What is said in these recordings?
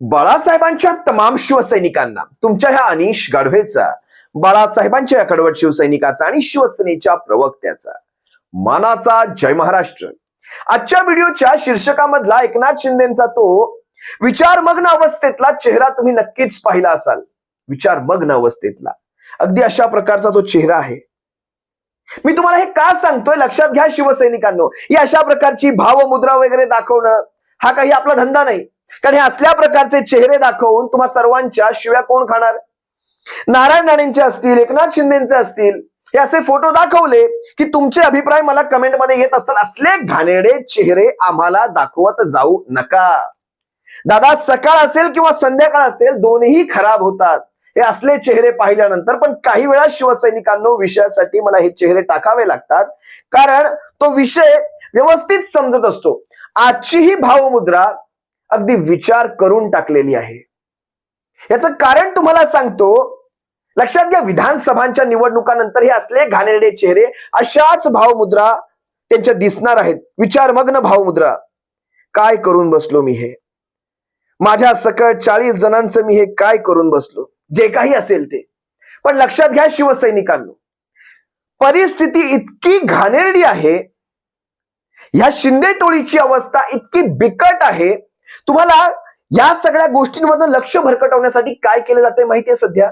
बाळासाहेबांच्या तमाम शिवसैनिकांना तुमच्या ह्या अनिश गाढवेचा बाळासाहेबांच्या या कडवट शिवसैनिकाचा आणि शिवसेनेच्या प्रवक्त्याचा. मानाचा जय महाराष्ट्र. आजच्या व्हिडिओच्या शीर्षकामधला एकनाथ शिंदेचा तो विचारमग्न अवस्थेतला चेहरा तुम्ही नक्कीच पाहिला असाल. विचारमग्न अवस्थेतला. अगदी अशा प्रकारचा तो चेहरा आहे. मी तुम्हाला हे का सांगतोय? लक्षात घ्या शिवसैनिकांनो. ही अशा प्रकारची भावमुद्रा वगैरे दाखवणं हा काही आपला धंदा नाही. कारण हे असल्या प्रकारचे चेहरे दाखवून तुम्हा सर्वांच्या शिव्या कोण खाणार? नारायण राणेंचे असतील एकनाथ शिंदेचे असतील हे असे फोटो दाखवले की तुमचे अभिप्राय मला कमेंटमध्ये येत असतात. असले घाणेरडे चेहरे आम्हाला दाखवत जाऊ नका. दादा सकाळ असेल किंवा संध्याकाळ असेल दोन्ही खराब होतात. हे असले चेहरे पाहिल्यानंतर पण काही वेळा शिवसैनिकांनो विषयासाठी मला हे चेहरे टाकावे लागतात. कारण तो विषय व्यवस्थित समजत असतो. आजची ही भावमुद्रा अगदी विचार करून टाकलेली आहे. याचं कारण तुम्हाला सांगतो लक्षात घ्या विधानसभांच्या निवडणुकानंतर हे असले घाणेरडे चेहरे अशाच भावमुद्रा त्यांच्या दिसणार आहेत. विचारमग्न भावमुद्रा. काय करून बसलो मी हे? माझ्या सकट चाळीस जणांचं मी हे काय करून बसलो? जे काही असेल ते. पण लक्षात घ्या शिवसैनिकांनो परिस्थिती इतकी घाणेरडी आहे ह्या शिंदे टोळीची अवस्था इतकी बिकट आहे तुम्हाला या सगळ्या गोष्टींमधून लक्ष भरकटवण्यासाठी काय केलं जाते माहितीये सध्या?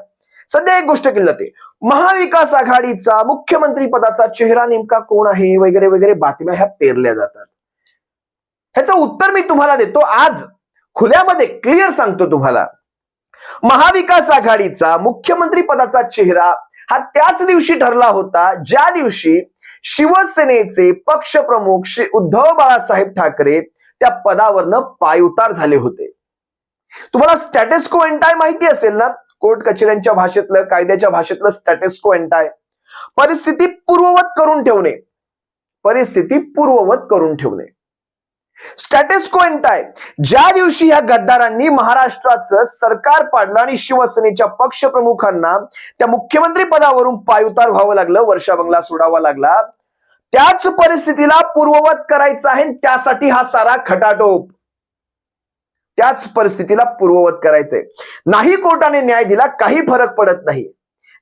सध्या एक गोष्ट केली जाते. महाविकास आघाडीचा मुख्यमंत्री पदाचा चेहरा नेमका कोण आहे? वगैरे वगैरे बातम्या ह्या पेरल्या जातात. ह्याचं उत्तर मी तुम्हाला देतो आज. खुल्यामध्ये क्लिअर सांगतो तुम्हाला. महाविकास आघाडीचा मुख्यमंत्री पदाचा चेहरा हा त्याच दिवशी ठरला होता ज्या दिवशी शिवसेनेचे पक्षप्रमुख श्री उद्धव बाळासाहेब ठाकरे त्या पदावरनं पायउतार झाले होते. तुम्हाला स्टॅटेस्को एंटाय माहिती असेल ना? कोर्ट कचेऱ्यांच्या भाषेतलं कायद्याच्या भाषेतलं स्टॅटेस्को एंटाय परिस्थिती पूर्ववत करून ठेवणे. परिस्थिती पूर्ववत करून ठेवणे. स्टॅटेस्को एंटाय ज्या दिवशी या गद्दारांनी महाराष्ट्राचं सरकार पाडलं आणि शिवसेनेच्या पक्षप्रमुखांना त्या मुख्यमंत्री पदावरून पायउतार व्हावं लागलं वर्षा बंगला सोडावा लागला त्याच परिस्थितीला पूर्ववत करायचा आहे त्यासाठी हा सारा खटाटोप. त्याच परिस्थितीला पूर्ववत करायचंय. नाही कोर्टाने न्याय दिला काही फरक पडत नाही.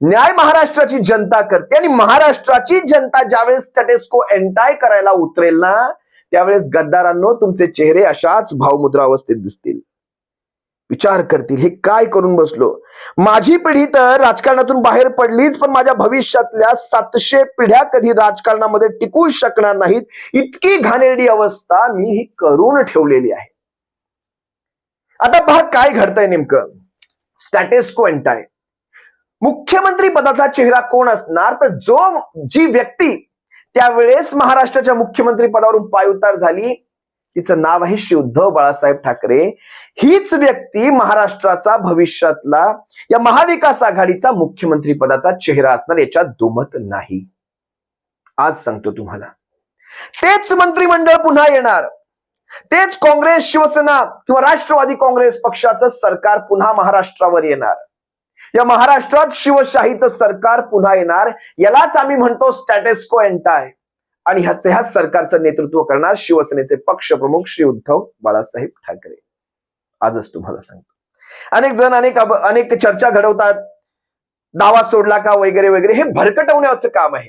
न्याय महाराष्ट्राची जनता करते आणि महाराष्ट्राची जनता ज्यावेळेस स्टॅटेस्को एंटाय करायला उतरेल ना त्यावेळेस गद्दारांनो तुमचे चेहरे अशाच भावमुद्रा अवस्थेत दिसतील. विचार करतील हे काय करून बसलो? माझी पिढी तर राजकारणातून बाहेर पडलीच पण माझ्या भविष्यातल्या सातशे पिढ्या कधी राजकारणामध्ये टिकू शकणार नाहीत इतकी घाणेरडी अवस्था मी ही करून ठेवलेली आहे. आता पहा काय घडतंय नेमकं. स्टॅटेस्को एंटाय मुख्यमंत्री पदाचा चेहरा कोण असणार? तर जो जी व्यक्ती त्यावेळेस महाराष्ट्राच्या मुख्यमंत्री पदावरून पायउतार झाली तिचं नाव आहे श्री उद्धव बाळासाहेब ठाकरे. हीच व्यक्ती महाराष्ट्राचा भविष्यातला या महाविकास आघाडीचा मुख्यमंत्री पदाचा चेहरा असणार याच्यात दुमत नाही. आज सांगतो तुम्हाला. तेच मंत्रिमंडळ पुन्हा येणार. तेच काँग्रेस शिवसेना किंवा राष्ट्रवादी काँग्रेस पक्षाचं सरकार पुन्हा महाराष्ट्रावर येणार. या महाराष्ट्रात शिवशाहीचं सरकार पुन्हा येणार यालाच आम्ही म्हणतो स्टॅटेस्को एंटाय आणि ह्याचे ह्या सरकारचं नेतृत्व करणार शिवसेनेचे पक्षप्रमुख श्री उद्धव बाळासाहेब ठाकरे. आजच तुम्हाला सांगतो. अनेक जण अनेक अनेक चर्चा घडवतात. दावा सोडला का वगैरे वगैरे हे भरकटवण्याचं काम आहे.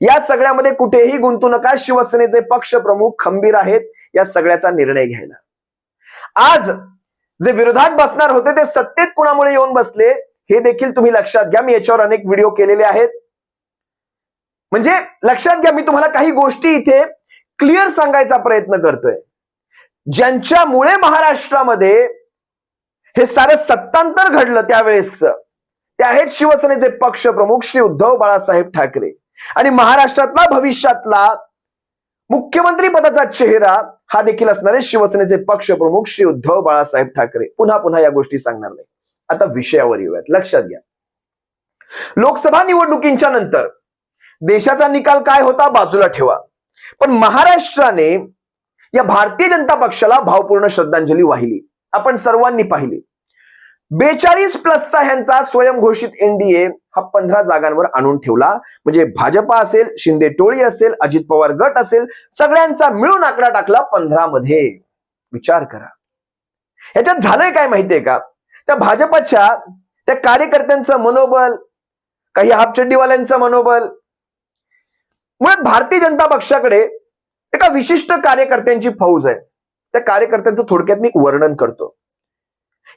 या सगळ्यामध्ये कुठेही गुंतू नका. शिवसेनेचे पक्षप्रमुख खंबीर आहेत या सगळ्याचा निर्णय घ्यायला. आज जे विरोधात बसणार होते ते सत्तेत कुणामुळे येऊन बसले हे देखील तुम्ही लक्षात घ्या. मी याच्यावर अनेक व्हिडिओ केलेले आहेत. म्हणजे लक्षात घ्या मी तुम्हाला काही गोष्टी इथे क्लिअर सांगायचा प्रयत्न करतोय. ज्यांच्यामुळे महाराष्ट्रामध्ये हे सारं सत्तांतर घडलं त्यावेळेस ते आहेत शिवसेनेचे पक्ष प्रमुख श्री उद्धव बाळासाहेब ठाकरे. आणि महाराष्ट्रातला भविष्यातला मुख्यमंत्री पदाचा चेहरा हा देखील असणारे शिवसेनेचे पक्ष प्रमुख श्री उद्धव बाळासाहेब ठाकरे. पुन्हा पुन्हा या गोष्टी सांगणार नाही. आता विषयावर येऊयात. लक्षात घ्या. लोकसभा निवडणुकींच्या नंतर देशाचा निकाल काय होता बाजूला ठेवा. पण महाराष्ट्राने या भारतीय जनता पक्षाला भावपूर्ण श्रद्धांजली वाहिली. आपण सर्वांनी पाहिली. बेचाळीस प्लसचा ह्यांचा स्वयंघोषित एनडीए हा पंधरा जागांवर आणून ठेवला. म्हणजे भाजपा असेल शिंदे टोळी असेल अजित पवार गट असेल सगळ्यांचा मिळून आकडा टाकला पंधरा मध्ये विचार करा. ह्याच्यात झालंय काय माहितीये का? त्या भाजपच्या त्या कार्यकर्त्यांचं मनोबल काही हापचड्डीवाल्यांचं मनोबल मुळात भारतीय जनता पक्षाकडे एका विशिष्ट कार्यकर्त्यांची फौज आहे. त्या कार्यकर्त्यांचं थोडक्यात मी एक वर्णन करतो.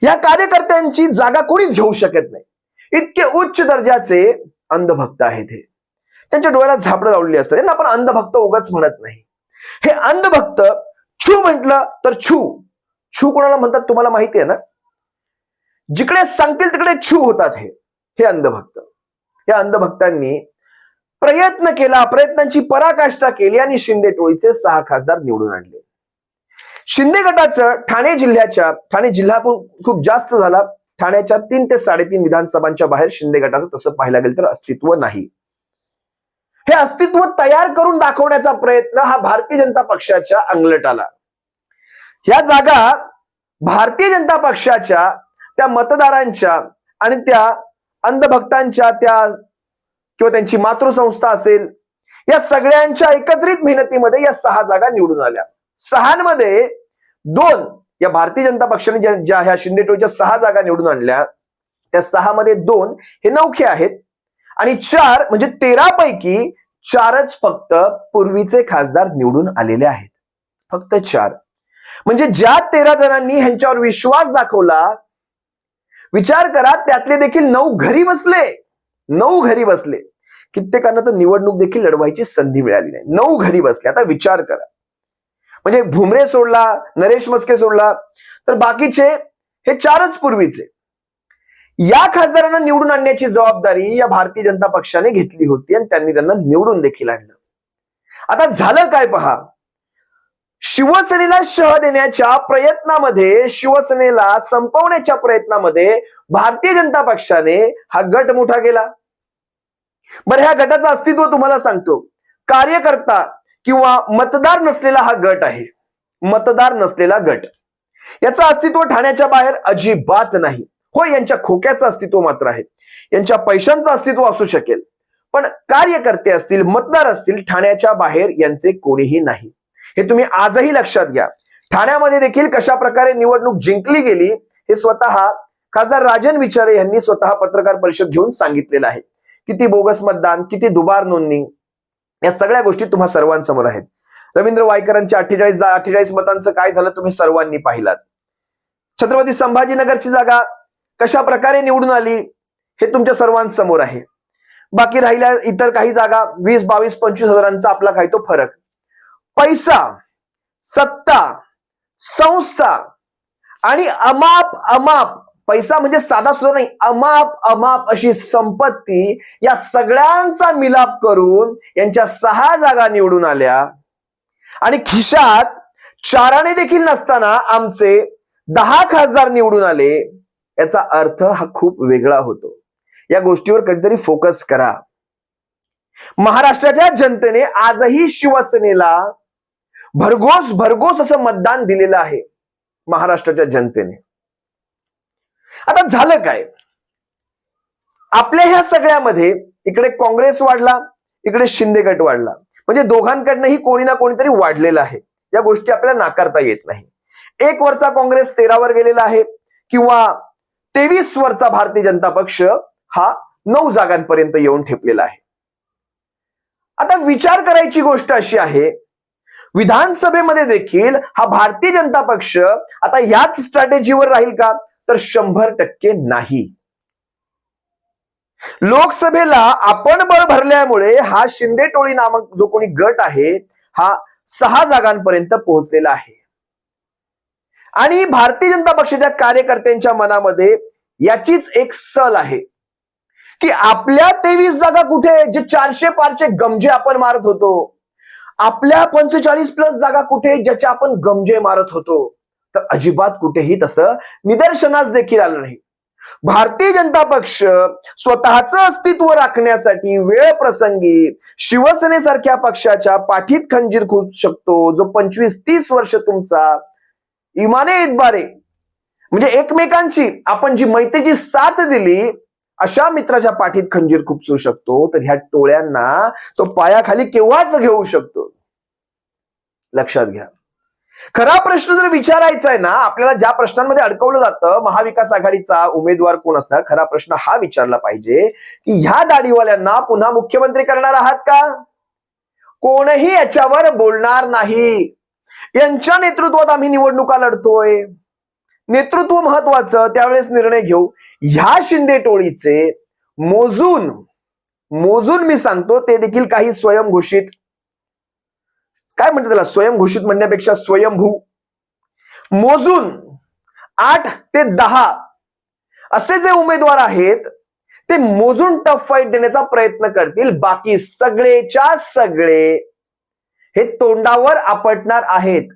या कार्यकर्त्यांची जागा कोणीच घेऊ शकत नाही. इतके उच्च दर्जाचे अंधभक्त आहेत हे. त्यांच्या डोळ्याला झापडं लावलेली असतात. त्यांना आपण अंधभक्त उगाच म्हणत नाही. हे अंधभक्त छू म्हटलं तर छू. छू कोणाला म्हणतात तुम्हाला माहिती आहे ना? जिकडे सांगतील तिकडे छू होतात हे. हे अंधभक्त. या अंधभक्तांनी प्रयत्न केला प्रयत्नांची पराकाष्ठा केली आणि शिंदे टोळीचे सहा खासदार निवडून आणले. शिंदे गटाचं ठाणे जिल्ह्याच्या ठाणे जिल्हा पण खूप जास्त झाला. ठाण्याच्या तीन ते साडेतीन विधानसभांच्या बाहेर शिंदे गटाचं तसं पाहायला गेलं तर अस्तित्व नाही. हे अस्तित्व तयार करून दाखवण्याचा प्रयत्न हा भारतीय जनता पक्षाच्या अंगलट आला या जागा भारतीय जनता पक्षाच्या त्या मतदारांच्या आणि त्या अंधभक्तांच्या त्या किंवा त्यांची मातृसंस्था असेल या सगळ्यांच्या एकत्रित मेहनतीमध्ये या सहा जागा निवडून आल्या. सहांमध्ये दोन या भारतीय जनता पक्षाने ज्या ज्या ह्या शिंदे टोळीच्या सहा जागा निवडून आणल्या. त्या सहा मध्ये दोन हे नौखे आहेत. आणि चार म्हणजे तेरा पैकी चारच फक्त पूर्वीचे खासदार निवडून आलेले आहेत. फक्त चार. म्हणजे ज्या तेरा जणांनी ह्यांच्यावर विश्वास दाखवला विचार करा त्यातले देखील नऊ घरी बसले. नऊ घरी बसले. कित्येकांना तर निवडणूक देखील लढवायची संधी मिळाली नाही. नऊ घरी बसले. आता विचार करा. म्हणजे भुमरे सोडला नरेश मस्के सोडला तर बाकीचे हे चारच पूर्वीचे. या खासदारांना निवडून आणण्याची जबाबदारी या भारतीय जनता पक्षाने घेतली होती आणि त्यांनी त्यांना निवडून देखील आणलं. आता झालं काय पहा? शिवसेनेला शह देण्याच्या प्रयत्नामध्ये शिवसेनेला संपवण्याच्या प्रयत्नामध्ये भारतीय जनता पक्षाने हा गट मोठा केला. बरं ह्या गटाचं अस्तित्व तुम्हाला सांगतो. कार्यकर्ता किंवा मतदार नसलेला हा गट आहे. मतदार नसलेला गट. याचं अस्तित्व ठाण्याच्या बाहेर अजिबात नाही. हो यांच्या खोक्याचं अस्तित्व मात्र आहे. यांच्या पैशांचं अस्तित्व असू शकेल. पण कार्यकर्ते असतील मतदार असतील ठाण्याच्या बाहेर यांचे कोणीही नाही. हे तुम्ही आजही लक्षात घ्या. ठाण्यामध्ये देखील कशा प्रकारे निवडणूक जिंकली गेली हे स्वतः खासदार राजन विचारे यांनी स्वतः पत्रकार परिषद घेऊन सांगितलेलं आहे. किती बोगस मतदान किती दुबार नोंदणी या सगळ्या गोष्टी तुम्हा सर्वांसमोर आहेत. रवींद्र वायकरांच्या अठ्ठेचाळीस अठ्ठेचाळीस मतांचं काय झालं तुम्ही सर्वांनी पाहिलात. छत्रपती संभाजीनगरची जागा कशा प्रकारे निवडून आली हे तुमच्या सर्वांसमोर आहे. बाकी राहिल्या इतर काही जागा वीस बावीस पंचवीस हजारांचा आपला काय तो फरक. पैसा सत्ता संस्था आणि अमाप अमाप पैसा म्हणजे साधा सुद्धा नाही. अमाप अमाप अशी संपत्ती या सगळ्यांचा मिलाप करून यांच्या सहा जागा निवडून आल्या. आणि खिशात चाराने देखील नसताना आमचे दहा खासदार निवडून आले. याचा अर्थ हा खूप वेगळा होतो. या गोष्टीवर कधीतरी फोकस करा. महाराष्ट्राच्या जनतेने आजही शिवसेनेला भरघोस भरघोस असं मतदान दिलेलं आहे. महाराष्ट्राच्या जनतेने. आता झालं काय? आपल्या ह्या सगळ्यामध्ये इकडे काँग्रेस वाढला इकडे शिंदे गट वाढला. म्हणजे दोघांकडनंही कोणी ना कोणीतरी वाढलेलं आहे. या गोष्टी आपल्याला नाकारता येत नाही. एक वरचा काँग्रेस तेरावर गेलेला आहे किंवा तेवीस वरचा भारतीय जनता पक्ष हा नऊ जागांपर्यंत येऊन ठेपलेला आहे. आता विचार करायची गोष्ट अशी आहे विधानसभेमध्ये देखील हा भारतीय जनता पक्ष आता याच स्ट्रॅटेजीवर राहील का? तर शंभर टक्के नाही. लोकसभेला आपण बळ भरल्यामुळे हा शिंदे टोळी नामक जो कोणी गट आहे हा सहा जागांपर्यंत पोहोचलेला आहे. आणि भारतीय जनता पक्षाच्या कार्यकर्त्यांच्या मनामध्ये याचीच एक सल आहे की आपल्या तेवीस जागा कुठे जे चारशे पारचे गमजे आपण मारत होतो? आपल्या पंचेचाळीस प्लस जागा कुठे ज्याच्या आपण गमजे मारत होतो? तर अजिबात कुठेही तसं निदर्शनास देखील आलं नाही. भारतीय जनता पक्ष स्वतःच अस्तित्व राखण्यासाठी वेळ प्रसंगी शिवसेनेसारख्या पक्षाच्या पाठीत खंजीर खूप शकतो जो पंचवीस तीस वर्ष तुमचा इमाने इतबारे म्हणजे एकमेकांची आपण जी मैत्रीची साथ दिली अशा मित्राच्या पाठीत खंजीर खुपसू शकतो. तर ह्या टोळ्यांना तो पायाखाली केव्हाच घेऊ शकतो? लक्षात घ्या. खरा प्रश्न जर विचारायचा आहे ना आपल्याला ज्या प्रश्नांमध्ये अडकवलं जातं महाविकास आघाडीचा उमेदवार कोण असणार? खरा प्रश्न हा विचारला पाहिजे की ह्या दाढीवाल्यांना पुन्हा मुख्यमंत्री करणार आहात का? कोणही याच्यावर बोलणार नाही. यांच्या नेतृत्वात आम्ही निवडणुका लढतोय. नेतृत्व महत्वाचं त्यावेळेस निर्णय घेऊ. ह्या शिंदे टोळीचे मोजून मोजून मी सांगतो ते देखील काही स्वयंघोषित काय म्हणतात त्याला? स्वयंघोषित म्हणण्यापेक्षा स्वयंभू. मोजून आठ ते दहा असे जे उमेदवार आहेत ते मोजून टफ फाईट देण्याचा प्रयत्न करतील. बाकी सगळेच्या सगळे हे तोंडावर आपटणार आहेत.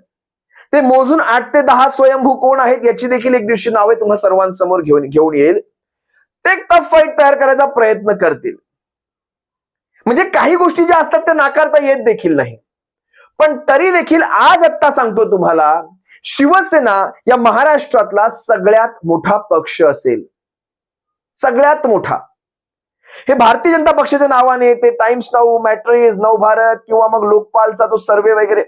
ते मोजून आठ ते दहा स्वयंभू कोण आहेत याची देखील एक दिवशी नावे तुम्हा सर्वांसमोर घेऊन घेऊन येईल. ते टफ फाईट तयार करायचा प्रयत्न करतील. म्हणजे काही गोष्टी ज्या असतात त्या नाकारता येत देखील नाही. पण तरी देखील आज आत्ता सांगतो तुम्हाला शिवसेना या महाराष्ट्रातला सगळ्यात मोठा पक्ष असेल. सगळ्यात मोठा. हे भारतीय जनता पक्षाच्या नावाने ते टाइम्स नाऊ मॅट्रिज नव भारत किंवा मग लोकपालचा तो सर्वे वगैरे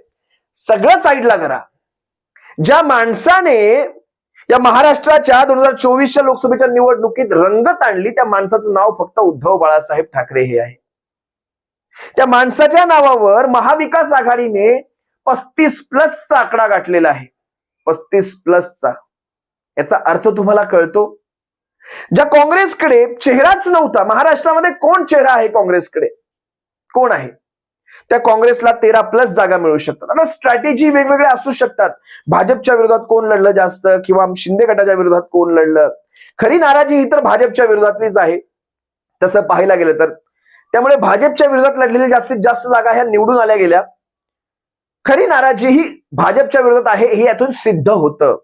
सगळं साईडला करा. ज्या माणसाने या महाराष्ट्राच्या दोन हजार चोवीसच्या लोकसभेच्या निवडणुकीत रंगत आणली त्या माणसाचं नाव फक्त उद्धव बाळासाहेब ठाकरे हे आहे. त्या माणसाच्या नावावर महाविकास आघाडीने पस्तीस प्लसचा आकडा गाठलेला आहे. पस्तीस प्लसचा याचा अर्थ तुम्हाला कळतो? ज्या काँग्रेसकडे चेहराच नव्हता महाराष्ट्रामध्ये कोण चेहरा आहे काँग्रेसकडे? कोण आहे? त्या काँग्रेसला तेरा प्लस जागा मिळू शकतात. आता स्ट्रॅटेजी वेगवेगळ्या असू शकतात. भाजपच्या विरोधात कोण लढलं जास्त किंवा शिंदे गटाच्या विरोधात कोण लढलं? खरी नाराजी ही तर भाजपच्या विरोधातलीच आहे. तसं पाहायला गेलं तर त्यामुळे भाजपच्या विरोधात लढलेल्या जास्तीत जास्त जागा ह्या निवडून आल्या गेल्या. खरी नाराजी ही भाजपच्या विरोधात आहे हे यातून सिद्ध होतं.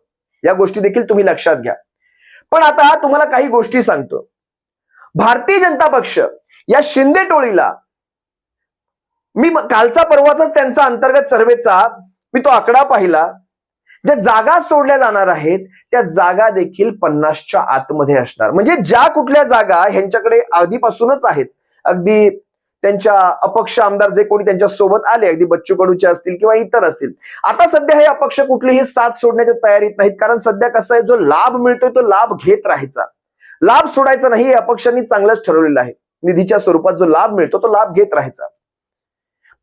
या गोष्टी देखील तुम्ही लक्षात घ्या. पण आता तुम्हाला काही गोष्टी सांगतो. भारतीय जनता पक्ष या शिंदे टोळीला मी कालचा परवाचाच त्यांचा अंतर्गत सर्वेचा मी तो आकडा पाहिला. ज्या जागा सोडल्या जाणार आहेत त्या जागा देखील पन्नासच्या आतमध्ये असणार. म्हणजे ज्या कुठल्या जागा ह्यांच्याकडे आधीपासूनच आहेत अगदी त्यांच्या अपक्ष आमदार जे कोणी त्यांच्यासोबत आले अगदी बच्चू कडूचे असतील किंवा इतर असतील. आता सध्या हे अपक्ष कुठलीही साथ सोडण्याच्या तयारीत नाहीत कारण सध्या कसं आहे जो लाभ मिळतोय तो लाभ घेत राहायचा. लाभ सोडायचा नाही हे अपक्षांनी चांगलंच ठरवलेलं आहे. निधीच्या स्वरूपात जो लाभ मिळतो तो लाभ घेत राहायचा.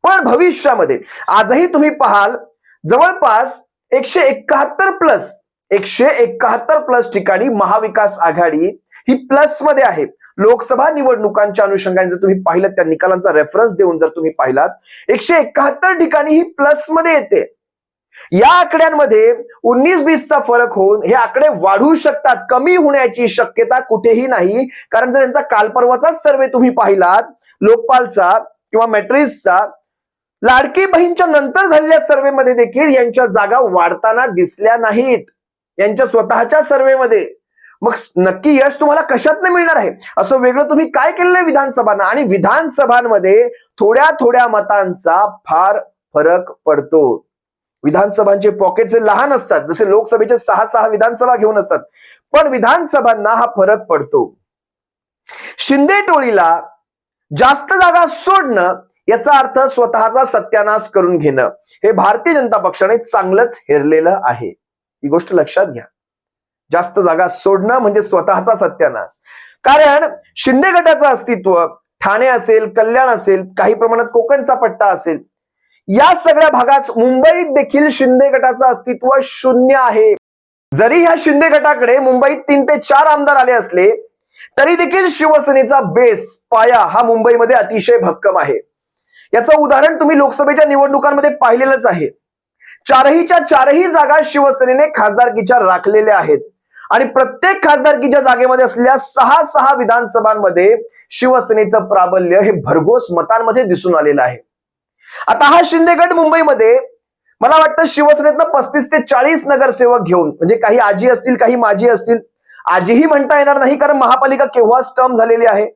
पण भविष्यामध्ये आजही तुम्ही पाहाल जवळपास एकशे एकाहत्तर प्लस एकशे एकाहत्तर प्लस ठिकाणी महाविकास आघाडी ही प्लसमध्ये आहे. लोकसभा निवडणुकांच्या अनुषंगाने जर तुम्ही पाहिलं त्या निकालांचा रेफरन्स देऊन जर तुम्ही पाहिलात एकशे एकाहत्तर ठिकाणी ही प्लसमध्ये येते. या आकड्यांमध्ये उन्नीस बीसचा फरक होऊन हे आकडे वाढू शकतात कमी होण्याची शक्यता कुठेही नाही. कारण जर यांचा कालपर्वाचाच सर्वे तुम्ही पाहिलात लोकपालचा किंवा मॅट्रिक्सचा लाडकी बहीणच्या नंतर झालेल्या सर्वेमध्ये देखील यांच्या जागा वाढताना दिसल्या नाहीत. यांच्या स्वतःच्या सर्वेमध्ये मग नक्की यश तुम्हाला कशात मिळणार आहे? असं वेगळं तुम्ही काय केलेलं आहे विधानसभांना? आणि विधानसभांमध्ये थोड्या थोड्या मतांचा फार फरक पडतो. विधानसभांचे पॉकेट जे लहान असतात. जसे लोकसभेचे सहा सहा विधानसभा घेऊन असतात. पण विधानसभांना हा फरक पडतो. शिंदे टोळीला जास्त जागा सोडणं याचा अर्थ स्वतःचा सत्यानाश करून घेणं. हे भारतीय जनता पक्षाने चांगलंच हेरलेलं आहे. ही गोष्ट लक्षात घ्या. जास्त जागा सोडणं म्हणजे स्वतःचा सत्यानाश. कारण शिंदे गटाचं अस्तित्व ठाणे असेल कल्याण असेल काही प्रमाणात कोकणचा पट्टा असेल या सगळ्या भागात मुंबईत देखील शिंदे गटाचं अस्तित्व शून्य आहे. जरी ह्या शिंदे गटाकडे मुंबईत तीन ते चार आमदार आले असले तरी देखील शिवसेनेचा बेस पाया हा मुंबईमध्ये अतिशय भक्कम आहे. याचं उदाहरण तुम्ही लोकसभेच्या निवडणुकांमध्ये पाहिलेलंच आहे. चारहीच्या चारही जागा शिवसेनेने खासदारकीच्या राखलेल्या आहेत. आणि प्रत्येक खासदारकीच्या जागेमध्ये असलेल्या सहा सहा विधानसभांमध्ये शिवसेनेचं प्राबल्य हे भरघोस मतांमध्ये दिसून आलेलं आहे. आता हा शिंदे गट मुंबईमध्ये मला वाटतं शिवसेनेतनं पस्तीस ते चाळीस नगरसेवक घेऊन म्हणजे काही आजी असतील काही माजी असतील आजीही म्हणता येणार नाही कारण महापालिका केव्हाच टर्म झालेली आहे.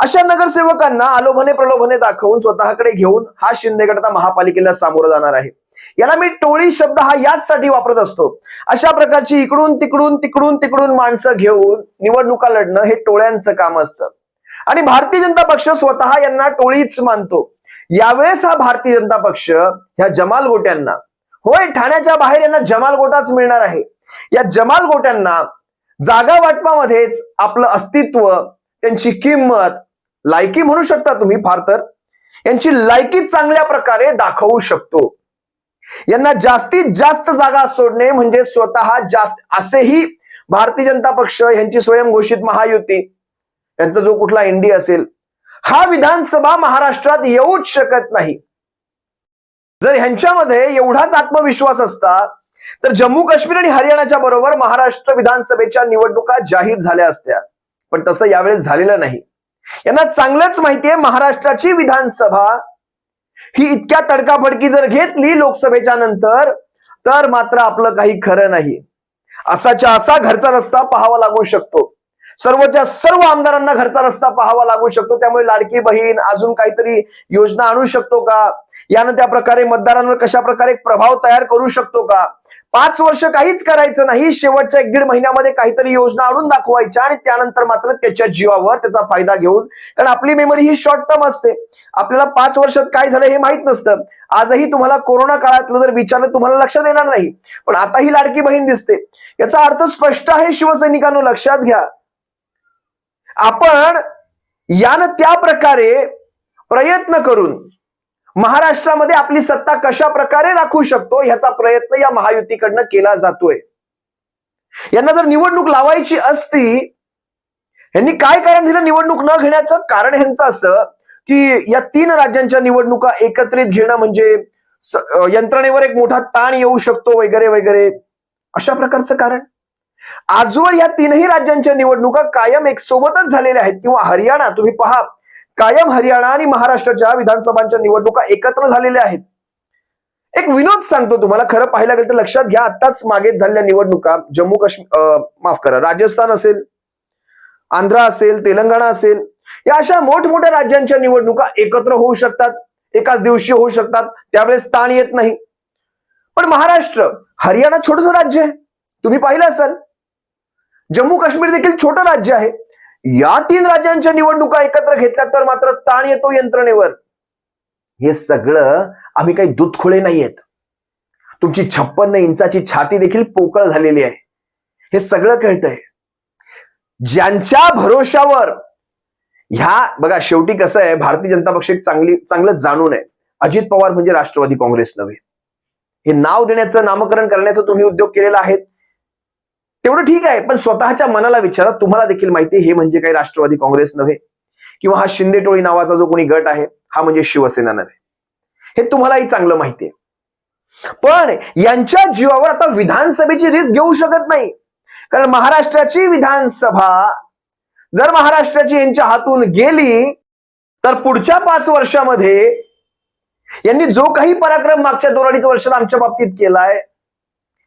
अशा नगरसेवकांना आलोभने प्रलोभने दाखवून स्वतःकडे घेऊन हा शिंदे महापालिकेला सामोरं जाणार आहे. याला मी टोळी शब्द हा याचसाठी वापरत असतो. अशा प्रकारची इकडून तिकडून तिकडून तिकडून माणसं घेऊन निवडणुका लढणं हे टोळ्यांचं काम असतं. आणि भारतीय जनता पक्ष स्वतः यांना टोळीच मानतो. यावेळेस हा भारतीय जनता पक्ष ह्या जमाल गोट्यांना होय ठाण्याच्या बाहेर यांना जमाल गोटाच मिळणार आहे. या जमाल गोट्यांना जागा वाटपामध्येच आपलं अस्तित्व त्यांची किंमत लायकी म्हणू शकता तुम्ही फार तर. यांची लायकी चांगल्या प्रकारे दाखवू शकतो. यांना जास्तीत जास्त जागा सोडणे म्हणजे स्वतः जास्त असेही भारतीय जनता पक्ष यांची स्वयंघोषित महायुती यांचा जो कुठला एनडी असेल हा विधानसभा महाराष्ट्रात येऊच शकत नाही. जर ह्यांच्यामध्ये एवढाच आत्मविश्वास असता तर जम्मू काश्मीर आणि हरियाणाच्या बरोबर महाराष्ट्र विधानसभेच्या निवडणुका जाहीर झाल्या असत्या. पण तसं यावेळेस झालेलं नाही. यांना चांगलंच माहितीये महाराष्ट्राची विधानसभा ही इतक्या तडकाफडकी जर घेतली लोकसभेच्या नंतर तर मात्र आपलं काही खरं नाही. असाच्या असा घरचा रस्ता पाहावा लागू शकतो. सर्वच्या सर्व आमदारांना घरचा रस्ता पाहावा लागू शकतो त्यामुळे लाडकी बहीण अजून काहीतरी योजना आणू शकतो का? यानं त्या प्रकारे मतदारांवर कशा प्रकारे प्रभाव तयार करू शकतो का? पाच वर्ष काहीच करायचं नाही शेवटच्या एक दीड महिन्यामध्ये काहीतरी योजना आणून दाखवायच्या आणि त्यानंतर मात्र त्याच्या जीवावर त्याचा फायदा घेऊन कारण आपली मेमरी ही शॉर्ट टर्म असते. आपल्याला पाच वर्षात काय झालं हे माहीत नसतं. आजही तुम्हाला कोरोना काळातलं जर विचारलं तुम्हाला लक्षात येणार नाही. पण आता ही लाडकी बहीण दिसते. याचा अर्थ स्पष्ट आहे शिवसैनिकांनो लक्षात घ्या. आपण यानं त्या प्रकारे प्रयत्न करून महाराष्ट्रामध्ये आपली सत्ता कशा प्रकारे राखू शकतो ह्याचा प्रयत्न या महायुतीकडनं केला जातोय. यांना जर निवडणूक लावायची असती यांनी काय कारण दिलं निवडणूक न घेण्याचं? कारण ह्यांचं असं की या तीन राज्यांच्या निवडणुका एकत्रित घेणं म्हणजे यंत्रणेवर एक मोठा ताण येऊ शकतो वगैरे वगैरे. अशा प्रकारचं कारण. आजवर या तीनही राज्यांच्या निवडणुका कायम एक सोबतच झालेल्या आहेत. किंवा हरियाणा तुम्ही पहा. कायम हरियाणा आणि महाराष्ट्राच्या विधानसभांच्या निवडणुका एकत्र झालेल्या आहेत. एक विनोद सांगतो तुम्हाला खरं पाहायला गेलं तर लक्षात घ्या आत्ताच मागे झालेल्या निवडणुका जम्मू काश्मीर माफ करा राजस्थान असेल आंध्र असेल तेलंगणा असेल या अशा मोठमोठ्या राज्यांच्या निवडणुका एकत्र होऊ शकतात एकाच दिवशी होऊ शकतात त्यावेळेस ताण येत नाही. पण महाराष्ट्र हरियाणा छोटस राज्य आहे. तुम्ही पाहिलं असाल जम्मू काश्मीर देखील छोटं राज्य आहे. या तीन राज्यांच्या निवडणुका एकत्र घेतल्या तर मात्र ताण येतो यंत्रणेवर. हे सगळं आम्ही काही दूधखोळे नाही आहेत तुमची छप्पन्न इंचाची छाती देखील पोकळ झालेली आहे. हे सगळं कळतंय. ज्यांच्या भरोशावर ह्या बघा शेवटी कसं आहे भारतीय जनता पक्ष एक चांगली चांगलं जाणून आहे. अजित पवार म्हणजे राष्ट्रवादी काँग्रेस नव्हे. हे नाव देण्याचं नामकरण करण्याचं तुम्ही उद्योग केलेला आहे तेवढं ठीक आहे पण स्वतःच्या मनाला विचारा तुम्हाला देखील माहिती हे म्हणजे काही राष्ट्रवादी काँग्रेस नव्हे किंवा हा शिंदे टोळी नावाचा जो कोणी गट आहे हा म्हणजे शिवसेना नव्हे. हे तुम्हालाही चांगलं माहिती आहे. पण यांच्या जीवावर आता विधानसभेची रिस्क घेऊ शकत नाही. कारण महाराष्ट्राची विधानसभा जर महाराष्ट्राची यांच्या हातून गेली तर पुढच्या पाच वर्षामध्ये यांनी जो काही पराक्रम मागच्या दोन अडीच वर्षात आमच्या बाबतीत केलाय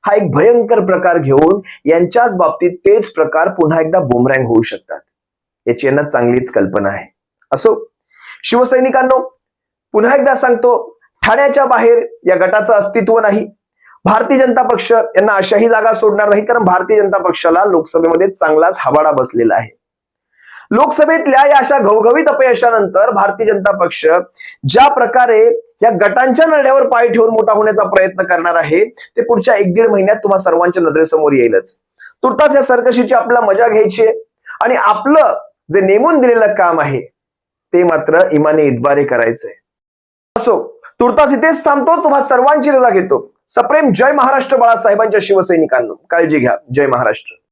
हा एक भयंकर प्रकार घेऊन यांच्याच बाबतीत तेच प्रकार पुन्हा एकदा बोमरँग होऊ शकतात. याची यांना चांगलीच कल्पना आहे. असो शिवसैनिकांनो पुन्हा एकदा सांगतो ठाण्याच्या बाहेर या गटाचं अस्तित्व नाही. भारतीय जनता पक्ष यांना अशाही जागा सोडणार नाही कारण भारतीय जनता पक्षाला लोकसभेमध्ये चांगलाच हवाडा बसलेला आहे. लोकसभेतल्या या अशा घवघवीत अपयशानंतर भारतीय जनता पक्ष ज्या प्रकारे या गटांच्या नरड्यावर पाय ठेवून मोठा होण्याचा प्रयत्न करणार आहे ते पुढच्या एक दीड महिन्यात तुम्हा सर्वांच्या नजरेसमोर येईलच. तुर्तास या सरकशीची आपल्याला मजा घ्यायची आणि आपलं जे नेमून दिलेलं काम आहे ते मात्र इमाने इतबारे करायचंय. असो तुर्तास इथेच थांबतो तुम्हा सर्वांची रजा घेतो. सप्रेम जय महाराष्ट्र बाळासाहेबांच्या शिवसैनिकांनो. काळजी घ्या. जय महाराष्ट्र.